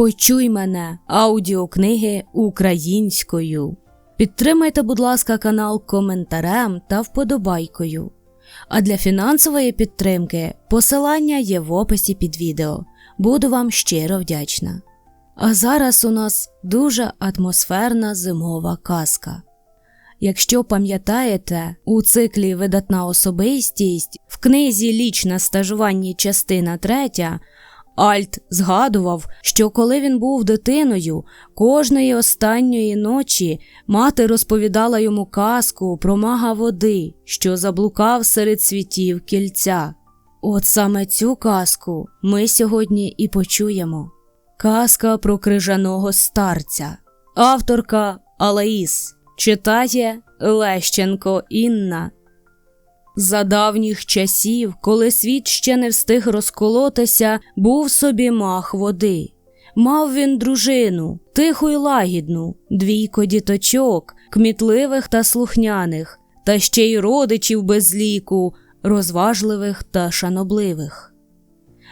Почуй мене аудіокниги українською. Підтримайте, будь ласка, канал коментарем та вподобайкою. А для фінансової підтримки посилання є в описі під відео. Буду вам щиро вдячна. А зараз у нас дуже атмосферна зимова казка. Якщо пам'ятаєте, у циклі Видатна особистість в книзі Ліч на стажуванні частина 3 Альт згадував, що коли він був дитиною, кожної останньої ночі мати розповідала йому казку про мага води, що заблукав серед світів кільця. От саме цю казку ми сьогодні і почуємо. Казка про крижаного старця. Авторка Алаїс читає Лещенко Інна. За давніх часів, коли світ ще не встиг розколотися, був собі мах води. Мав він дружину, тиху й лагідну, двійко діточок, кмітливих та слухняних, та ще й родичів без ліку, розважливих та шанобливих.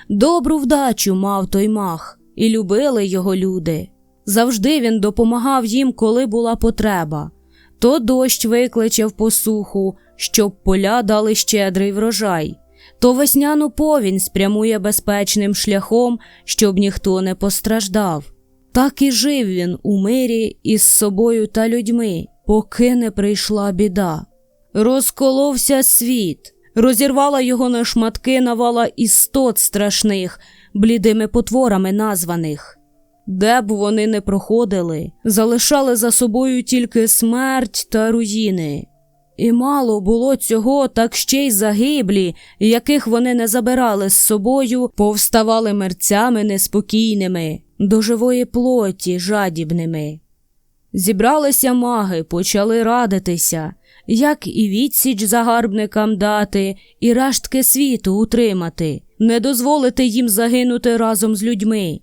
Добру вдачу мав той мах, і любили його люди. Завжди він допомагав їм, коли була потреба. То дощ викличе в посуху, щоб поля дали щедрий врожай, то весняну повінь спрямує безпечним шляхом, щоб ніхто не постраждав. Так і жив він у мирі із собою та людьми, поки не прийшла біда. Розколовся світ, розірвала його на шматки навала істот страшних, блідими потворами названих. Де б вони не проходили, залишали за собою тільки смерть та руїни. І мало було цього, так ще й загиблі, яких вони не забирали з собою, повставали мерцями неспокійними, до живої плоті жадібними. Зібралися маги, почали радитися, як і відсіч загарбникам дати, і рештки світу утримати, не дозволити їм загинути разом з людьми.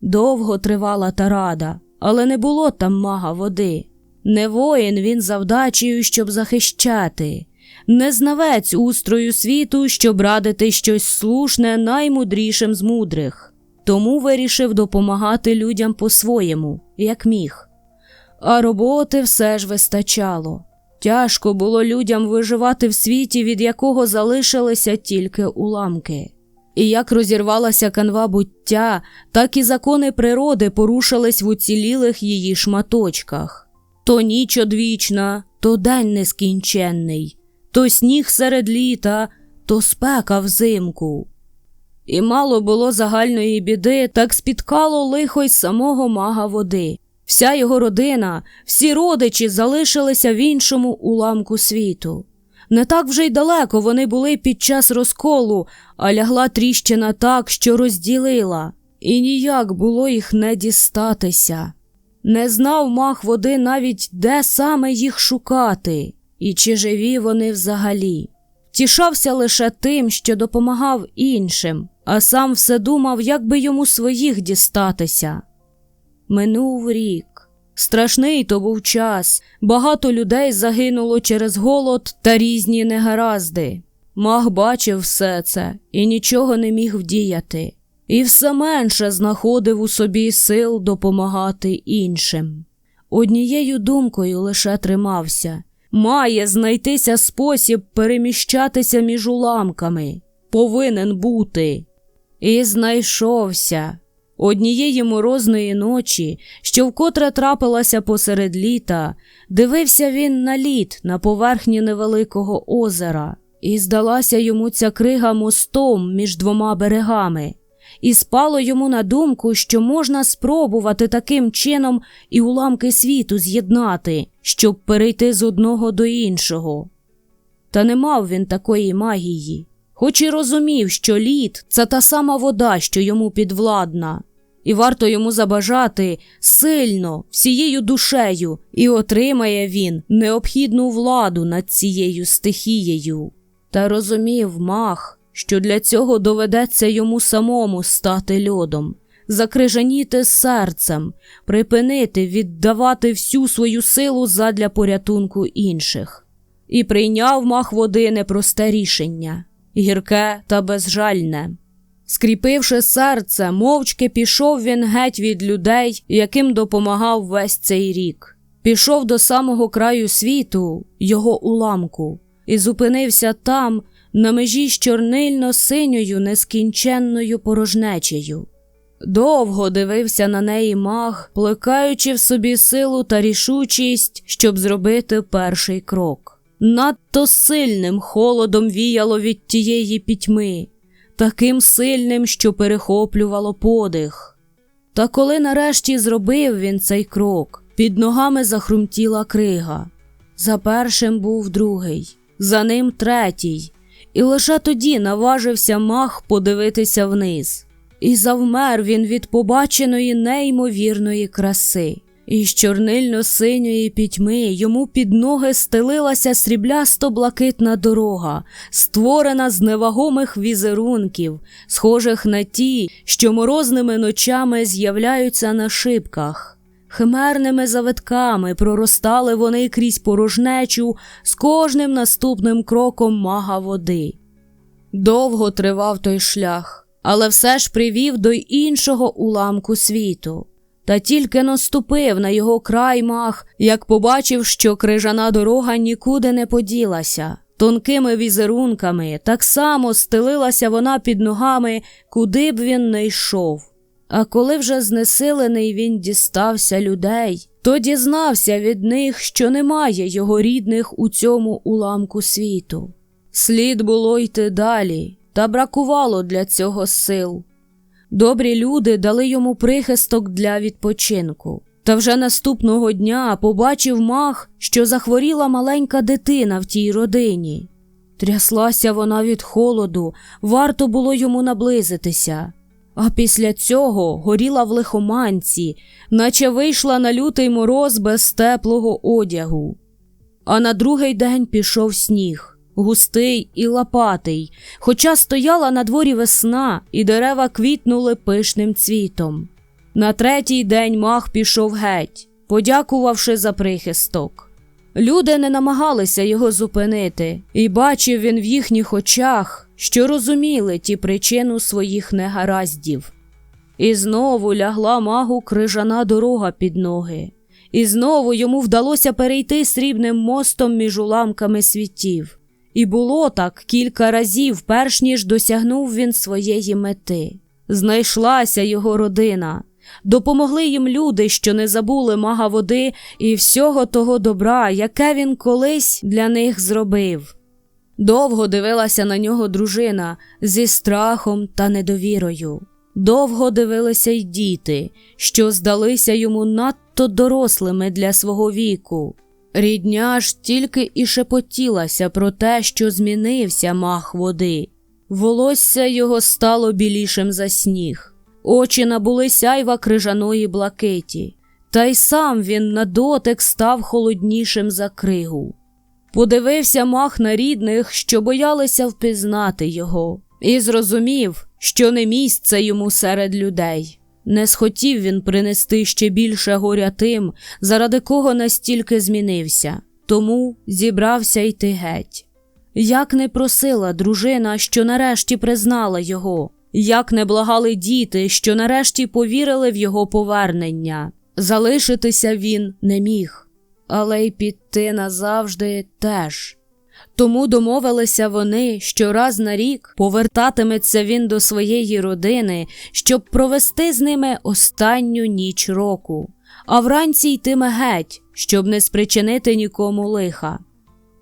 Довго тривала та рада, але не було там мага води. Не воїн він завдачею, щоб захищати, не знавець устрою світу, щоб радити щось слушне наймудрішим з мудрих, тому вирішив допомагати людям по-своєму, як міг. А роботи все ж вистачало. Тяжко було людям виживати в світі, від якого залишилися тільки уламки. І як розірвалася канва буття, так і закони природи порушились в уцілілих її шматочках. То ніч одвічна, то день нескінченний, то сніг серед літа, то спека взимку. І мало було загальної біди, так спіткало лихо й самого мага води. Вся його родина, всі родичі залишилися в іншому уламку світу. Не так вже й далеко вони були під час розколу, а лягла тріщина так, що розділила, і ніяк було їх не дістатися. Не знав мах води навіть, де саме їх шукати, і чи живі вони взагалі. Тішався лише тим, що допомагав іншим, а сам все думав, як би йому своїх дістатися. Минув рік. Страшний то був час, багато людей загинуло через голод та різні негаразди. Мах бачив все це і нічого не міг вдіяти і все менше знаходив у собі сил допомагати іншим. Однією думкою лише тримався має знайтися спосіб переміщатися між уламками, повинен бути. І знайшовся. Однієї морозної ночі, що вкотре трапилася посеред літа, дивився він на лід на поверхні невеликого озера, і здалася йому ця крига мостом між двома берегами і спало йому на думку, що можна спробувати таким чином і уламки світу з'єднати, щоб перейти з одного до іншого. Та не мав він такої магії, хоч і розумів, що лід це та сама вода, що йому підвладна, і варто йому забажати сильно, всією душею, і отримає він необхідну владу над цією стихією. Та розумів мах, що для цього доведеться йому самому стати льодом, закрижаніти серцем, припинити віддавати всю свою силу задля порятунку інших, і прийняв мах води непросте рішення, гірке та безжальне. Скріпивши серце, мовчки пішов він геть від людей, яким допомагав весь цей рік. Пішов до самого краю світу, його уламку, і зупинився там, на межі з чорнильно-синьою нескінченною порожнечею. Довго дивився на неї маг, плекаючи в собі силу та рішучість, щоб зробити перший крок. Надто сильним холодом віяло від тієї пітьми, таким сильним, що перехоплювало подих. Та коли нарешті зробив він цей крок, під ногами захрумтіла крига. За першим був другий, за ним третій, і лише тоді наважився мах подивитися вниз. І завмер він від побаченої неймовірної краси. Із чорнильно-синьої пітьми йому під ноги стелилася сріблясто-блакитна дорога, створена з невагомих візерунків, схожих на ті, що морозними ночами з'являються на шибках. Химерними завитками проростали вони крізь порожнечу з кожним наступним кроком мага води. Довго тривав той шлях, але все ж привів до іншого уламку світу. Та тільки наступив на його край мах, як побачив, що крижана дорога нікуди не поділася. Тонкими візерунками так само стелилася вона під ногами, куди б він не йшов. А коли вже знесилений він дістався людей, то дізнався від них, що немає його рідних у цьому уламку світу. Слід було йти далі, та бракувало для цього сил. Добрі люди дали йому прихисток для відпочинку. Та вже наступного дня побачив мах, що захворіла маленька дитина в тій родині. Тряслася вона від холоду, варто було йому наблизитися. А після цього горіла в лихоманці, наче вийшла на лютий мороз без теплого одягу. А на другий день пішов сніг густий і лопатий, хоча стояла на дворі весна, і дерева квітнули пишним цвітом. На третій день мах пішов геть, подякувавши за прихисток. Люди не намагалися його зупинити, і бачив він в їхніх очах, що розуміли ті причину своїх негараздів. І знову лягла магу крижана дорога під ноги, і знову йому вдалося перейти срібним мостом між уламками світів. І було так кілька разів, перш ніж досягнув він своєї мети. Знайшлася його родина, допомогли їм люди, що не забули мага води і всього того добра, яке він колись для них зробив. Довго дивилася на нього дружина зі страхом та недовірою. Довго дивилися й діти, що здалися йому надто дорослими для свого віку. Рідня ж тільки і шепотілася про те, що змінився мах води. Волосся його стало білішим за сніг, очі набули сяйва крижаної блакиті, та й сам він на дотик став холоднішим за кригу. Подивився мах на рідних, що боялися впізнати його, і зрозумів, що не місце йому серед людей. Не схотів він принести ще більше горя тим, заради кого настільки змінився, тому зібрався йти геть. Як не просила дружина, що нарешті признала його, як не благали діти, що нарешті повірили в його повернення. Залишитися він не міг, але й піти назавжди теж. Тому домовилися вони, що раз на рік повертатиметься він до своєї родини, щоб провести з ними останню ніч року, а вранці йтиме геть, щоб не спричинити нікому лиха.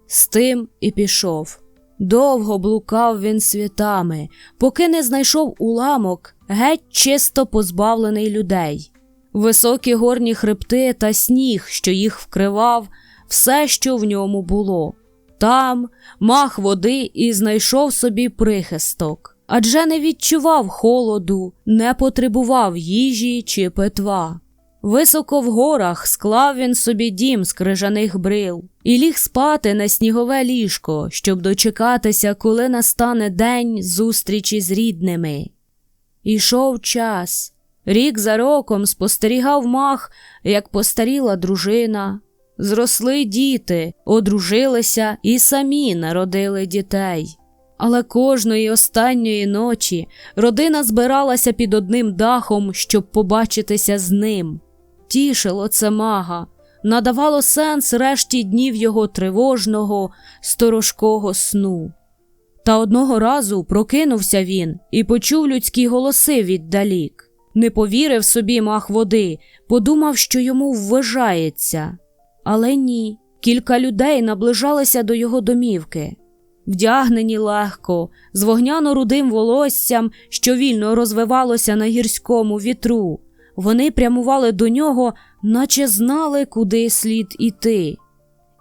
З тим і пішов. Довго блукав він світами, поки не знайшов уламок, геть чисто позбавлений людей. Високі горні хребти та сніг, що їх вкривав, все, що в ньому було. Там мах води і знайшов собі прихисток, адже не відчував холоду, не потребував їжі чи питва. Високо в горах склав він собі дім з крижаних брил і ліг спати на снігове ліжко, щоб дочекатися, коли настане день зустрічі з рідними. Ішов час. Рік за роком спостерігав мах, як постаріла дружина, Зросли діти, одружилися і самі народили дітей. Але кожної останньої ночі родина збиралася під одним дахом, щоб побачитися з ним. Тішило це мага, надавало сенс решті днів його тривожного, сторожкого сну. Та одного разу прокинувся він і почув людські голоси віддалік. Не повірив собі мах води, подумав, що йому вважається. Але ні, кілька людей наближалися до його домівки. Вдягнені легко, з вогняно-рудим волоссям, що вільно розвивалося на гірському вітру. Вони прямували до нього, наче знали, куди слід іти.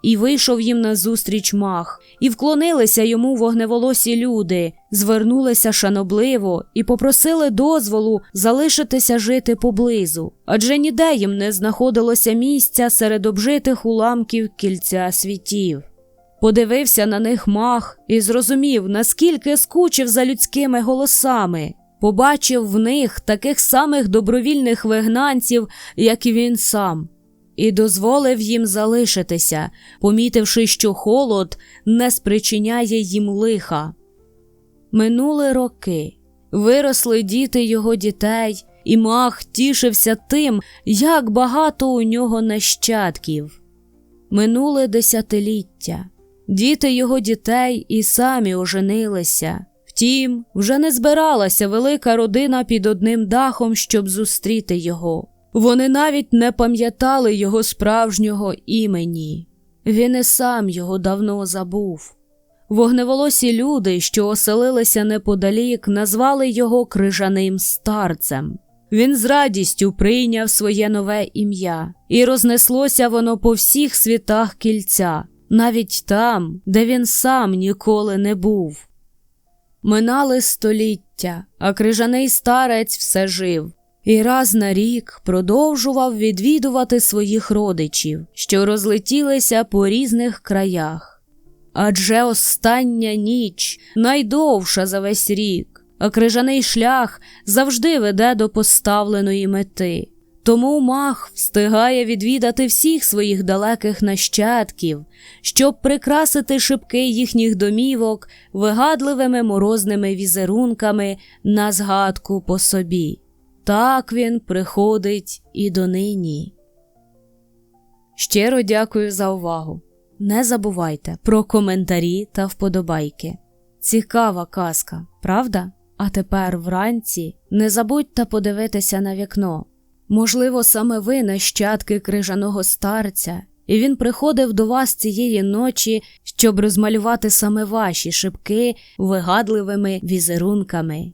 І вийшов їм назустріч мах, і вклонилися йому вогневолосі люди, звернулися шанобливо і попросили дозволу залишитися жити поблизу, адже ніде їм не знаходилося місця серед обжитих уламків кільця світів. Подивився на них мах і зрозумів, наскільки скучив за людськими голосами, побачив в них таких самих добровільних вигнанців, як і він сам і дозволив їм залишитися, помітивши, що холод не спричиняє їм лиха. Минули роки, виросли діти його дітей, і мах тішився тим, як багато у нього нащадків. Минули десятиліття, діти його дітей і самі оженилися. Втім, вже не збиралася велика родина під одним дахом, щоб зустріти його. Вони навіть не пам'ятали його справжнього імені. Він і сам його давно забув. Вогневолосі люди, що оселилися неподалік, назвали його крижаним старцем. Він з радістю прийняв своє нове ім'я, і рознеслося воно по всіх світах кільця, навіть там, де він сам ніколи не був. Минали століття, а крижаний старець все жив і раз на рік продовжував відвідувати своїх родичів, що розлетілися по різних краях. Адже остання ніч найдовша за весь рік, а крижаний шлях завжди веде до поставленої мети. Тому мах встигає відвідати всіх своїх далеких нащадків, щоб прикрасити шибки їхніх домівок вигадливими морозними візерунками на згадку по собі. Так він приходить і донині. Щиро дякую за увагу. Не забувайте про коментарі та вподобайки. Цікава казка, правда? А тепер вранці не забудьте подивитися на вікно. Можливо, саме ви нащадки крижаного старця, і він приходив до вас цієї ночі, щоб розмалювати саме ваші шибки вигадливими візерунками.